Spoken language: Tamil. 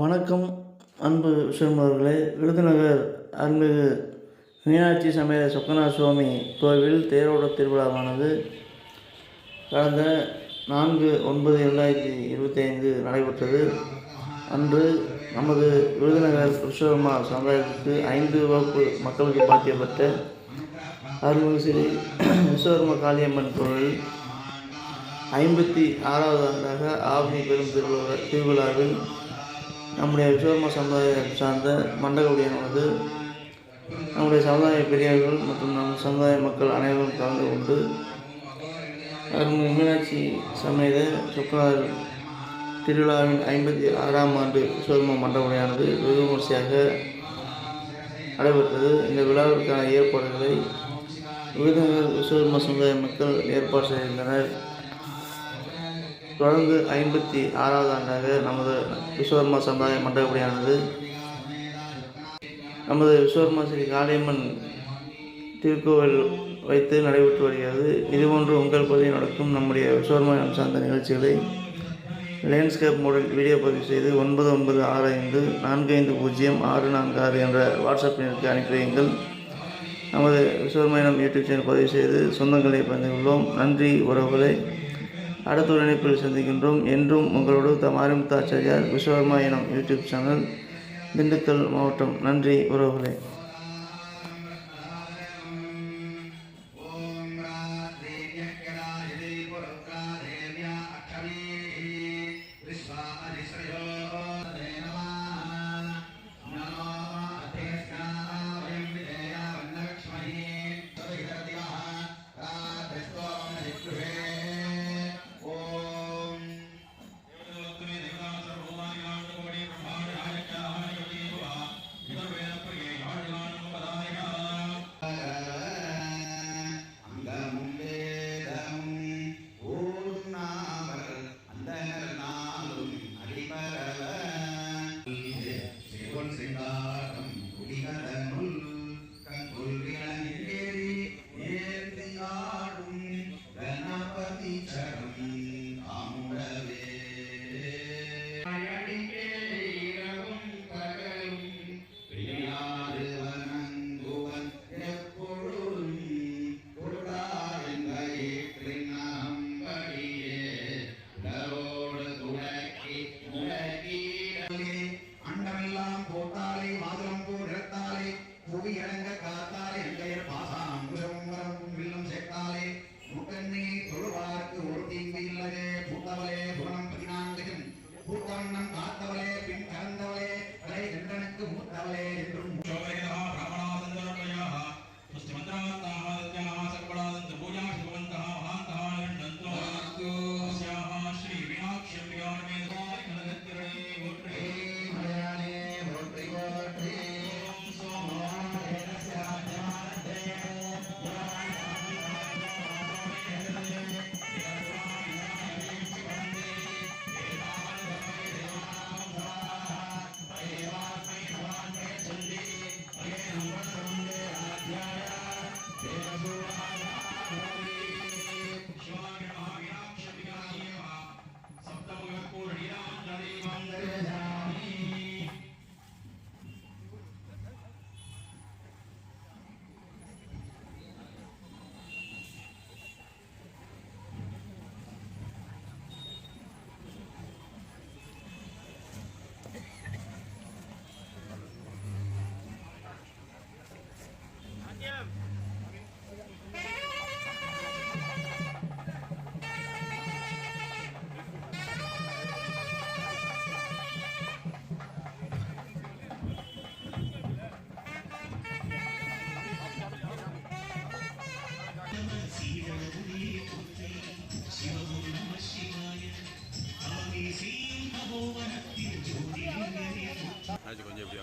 வணக்கம் அன்பு சிறுமர்களே விருதுநகர் அருள்மிகு மீனாட்சி சமேத சொக்கநாத சுவாமி கோவில் தேரோட திருவிழாவானது கடந்த நான்கு ஒன்பது இரண்டாயிரத்தி இருபத்தி ஐந்து நடைபெற்றது. அன்று நமது விருதுநகர் விஸ்வகர்மா சமுதாயத்திற்கு ஐந்து வகுப்பு மக்களுக்கு பாத்தியப்பட்ட அருள்மிகு ஸ்ரீ விஸ்வகர்மா காளியம்மன் கோவில் ஐம்பத்தி ஆறாவது ஆண்டாக ஆவணி பெரும் திருவிழா திருவிழாவில் நம்முடைய விஸ்வகர்ம சமுதாயம் சார்ந்த மண்டகவுடையானது நம்முடைய சமுதாய பெரியவர்கள் மற்றும் நம் சமுதாய மக்கள் அனைவரும் கலந்து கொண்டு அருள்மிகு மீனாட்சி சமேத சொக்கநாதர் திருவிழாவின் ஐம்பத்தி ஆறாம் ஆண்டு விஸ்வகர்ம மண்டபடியானது வெகு விமர்சையாக நடைபெற்றது. இந்த விழாவிற்கான ஏற்பாடுகளை விருதுநகர் விஸ்வகர்ம சமுதாய மக்கள் ஏற்பாடு செய்திருந்தனர் தொடர்ந்து ஐம்பத்தி ஆறாவது ஆண்டாக நமது விஸ்வகர்மா சமுதாய மண்டபடியானது நமது விஸ்வகர்மா ஸ்ரீ காளியம்மன் திருக்கோவில் வைத்து நடைபெற்று வருகிறது. இதுபோன்று உங்கள் பகுதியில் நடக்கும் நம்முடைய விஸ்வகர்மா சார்ந்த நிகழ்ச்சிகளை லேண்ட்ஸ்கேப் மூலம் வீடியோ பதிவு செய்து ஒன்பது ஒன்பது ஆறு ஐந்து நான்கு ஐந்து பூஜ்ஜியம் ஆறு நான்கு ஆறு என்ற வாட்ஸ்அப் எண்ணிற்கு அனுப்பி வையுங்கள். நமது விஸ்வகர்மாயணம் யூடியூப் சேனல் பதிவு செய்து சொந்தங்களை பகிர்ந்துள்ளோம் நன்றி உறவுகளை. அடுத்த ஒரு இணைப்பில் சந்திக்கின்றோம். என்றும் உங்களோடு தம் ஆரிமுத்தாச்சாரியார் விஸ்வகர்மா எனும் யூடியூப் சேனல் திண்டுக்கல் மாவட்டம். நன்றி உறவுகளே. கலந்தவளே புவனம் பதினான்கையும் பூத்தவண்ணம் காத்தவளே பின் கலந்தவளே. கலை கண்டனுக்கு மூத்தவளே என்றும் 这个你不要